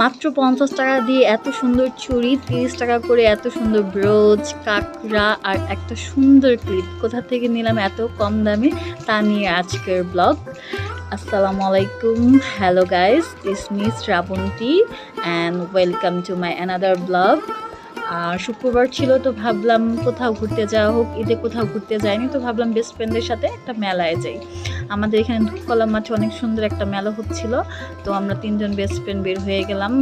মাত্র পঞ্চাশ টাকা দিয়ে এত সুন্দর চুড়ি তিরিশ টাকা করে এত সুন্দর ব্রোজ কাকড়া আর একটা সুন্দর ক্লিপ কোথা থেকে নিলাম এত কম দামে? তা নিয়ে আজকের ব্লগ আসসালামু আলাইকুম। Hello guys is me Srabanti and welcome to my another blog আর শুক্রবার ছিল তো ভাবলাম কোথাও ঘুরতে যাওয়া হোক, ঈদে কোথাও ঘুরতে যাইনি, তো ভাবলাম বেস্ট ফ্রেন্ডের সাথে একটা মেলায় যাই। আমাদের এখানে ধূপকলা মাঠে অনেক সুন্দর একটা মেলা হচ্ছিল। তো আমরা তিনজন বেস্ট ফ্রেন্ড বের হয়ে গেলাম।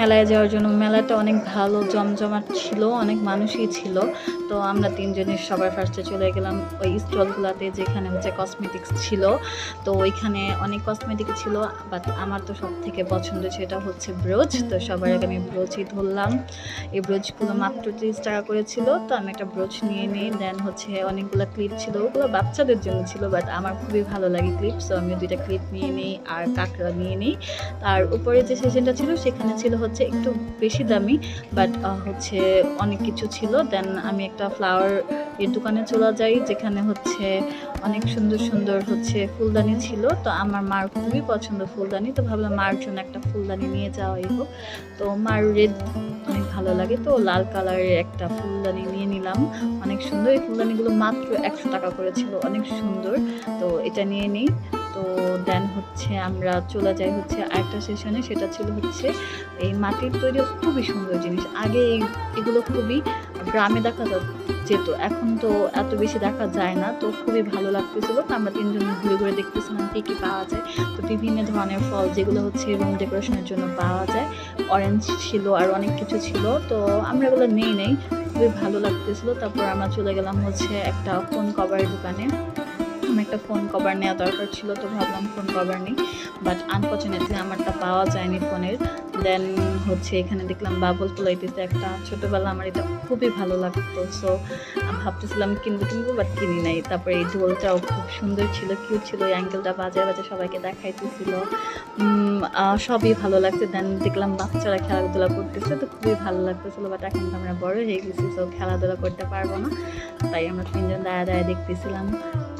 মেলায় যাওয়ার জন্য। মেলাটা অনেক ভালো জমজমাট ছিল, অনেক মানুষই ছিল। তো আমরা তিনজনের সবার ফার্স্টে চলে গেলাম ওই স্টলগুলোতে যেখানে হচ্ছে কসমেটিক্স ছিল। তো ওইখানে অনেক কসমেটিক্স ছিল বাট আমার তো সব থেকে পছন্দ সেটা হচ্ছে ব্রোচ তো সবার আগে আমি ব্রোচই ধরলাম। এই ব্রোচগুলো মাত্র তিরিশ টাকা করে ছিল। তো আমি একটা ব্রোচ নিয়ে নিই দেন হচ্ছে অনেকগুলো ক্লিপ ছিল। ওগুলো বাচ্চাদের জন্য ছিল বাট আমার খুবই ভালো লাগে ক্লিপ সো আমি দুইটা ক্লিপ নিয়ে নিই আর কাঁকড়া নিয়ে নিই। আর উপরে যে সেশনটা ছিল, সেখানে ছিল হচ্ছে একটু বেশি দামি বাট হচ্ছে অনেক কিছু ছিল। দেন আমি একটা ফ্লাওয়ার এর দোকানে চলে যাই, যেখানে হচ্ছে অনেক সুন্দর সুন্দর হচ্ছে ফুলদানি ছিল। তো আমার মার খুবই পছন্দ ফুলদানি, তো ভাবলাম মার জন্য একটা ফুলদানি নিয়ে যাওয়াই হোক। তো মার রেড অনেক ভালো লাগে, তো লাল কালারের একটা ফুলদানি নিয়ে নিলাম। অনেক সুন্দর, এই ফুলদানিগুলো মাত্র একশো টাকা করে ছিল অনেক সুন্দর। তো এটা নিয়ে নিই। তো দেন হচ্ছে আমরা চলে যাই হচ্ছে আরেকটা সেশনে সেটা ছিল হচ্ছে এই মাটির তৈরি খুবই সুন্দর জিনিস। আগে এগুলো খুবই গ্রামে দেখা যেত, এখন তো এত বেশি দেখা যায় না, তো খুবই ভালো লাগতেছিল। তো আমরা তিনজন ঘুরে ঘুরে দেখতেছিলাম কী কী পাওয়া যায়। তো বিভিন্ন ধরনের ফল যেগুলো হচ্ছে রুম ডেকোরেশনের জন্য পাওয়া যায়। অরেঞ্জ ছিল আর অনেক কিছু ছিল, তো আমরা এগুলো নেই নেই। খুবই ভালো লাগতেছিল। তারপর আমরা চলে গেলাম হচ্ছে একটা ফোন কভারের দোকানে। আমার একটা ফোন কভার নেওয়া দরকার ছিল তো ভাবলাম ফোন কভার নেই। বাট আনফর্চুনেটলি আমারটা পাওয়া যায়নি ফোনের দেন হচ্ছে এখানে দেখলাম বাবল পোলাইতেছে একটা। ছোটোবেলা আমার এটা খুবই ভালো লাগতো। সো ভাবতেছিলাম কিনবো কিনবো বাট কিনি নাই। তারপরে এই ঢোলটাও খুব সুন্দর ছিল কিউট ছিল। এই অ্যাঙ্গেলটা বাজে বাজে সবাইকে দেখাইতেছিল। সবই ভালো লাগছে। দেন দেখলাম বাচ্চারা খেলাধুলা করতেছে তো খুবই ভালো লাগতেছিল। বাট এখন তো আমরা বড় হয়ে গেছি তো খেলাধুলা করতে পারব না। তাই আমরা তিনজন দাঁড়া দাঁড়া দেখতেছিলাম।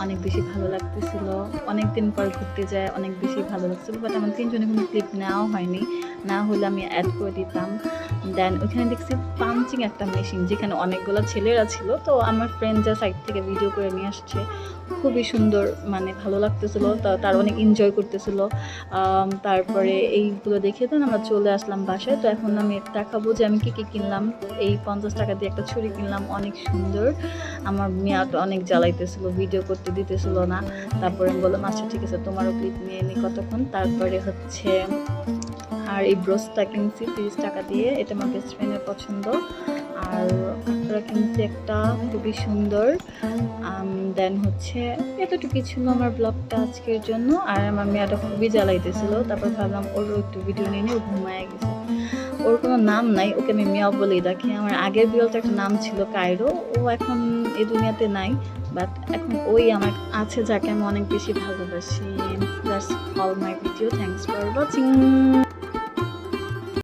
অনেক বেশি ভালো লাগতেছিল। অনেক দিন পর ঘুরতে যায়, অনেক বেশি ভালো লাগছিল বাট আমার তিনজনে কোনো ক্লিপ নেওয়াও হয়নি। না হলে আমি অ্যাড করে দিতাম। দেন ওখানে দেখছি পাঞ্চিং একটা মেশিন যেখানে অনেকগুলো ছেলেরা ছিল। তো আমার ফ্রেন্ড যা সাইড থেকে ভিডিও করে নিয়ে আসছে, খুবই সুন্দর মানে ভালো লাগতেছিল। তার অনেক এনজয় করতেছিল। তারপরে এইগুলো দেখে দেন আমরা চলে আসলাম বাসায়। তো এখন আমি দেখাবো যে আমি কী কী কিনলাম। এই পঞ্চাশ টাকা দিয়ে একটা ছুরি কিনলাম, অনেক সুন্দর। আমার মেয়াটা অনেক জ্বালাইতেছিল ভিডিও করতে দিতেছিল না। তারপরে আমি বললাম আচ্ছা ঠিক আছে, তোমারও ক্লিপ নিয়ে নিই কতক্ষণ? তারপরে হচ্ছে আর এই ব্রোসটা কিনছি, তিরিশ টাকা দিয়ে। এটা আমার বেস্ট ফ্রেন্ডের পছন্দ। আর কাঁকড়া কিনছি একটা খুবই সুন্দর দেন হচ্ছে এতটুকু ছিল আমার ব্লগটা আজকের জন্য। আর আমার মেয়েটা খুবই জ্বালাইতেছিল। তারপর ভাবলাম ওরও একটু ভিডিও নিয়ে নিয়ে ঘুমায় গেছে। ওর কোনো নাম নাই, ওকে আমি মিয়া বলেই ডাকি। আমার আগের বিড়ালটা একটা নাম ছিল কায়রো। ও এখন এই দুনিয়াতে নাই বাট এখন ওই আমার আছে যাকে আমি অনেক বেশি ভালোবাসি। That's all my video thanks for watching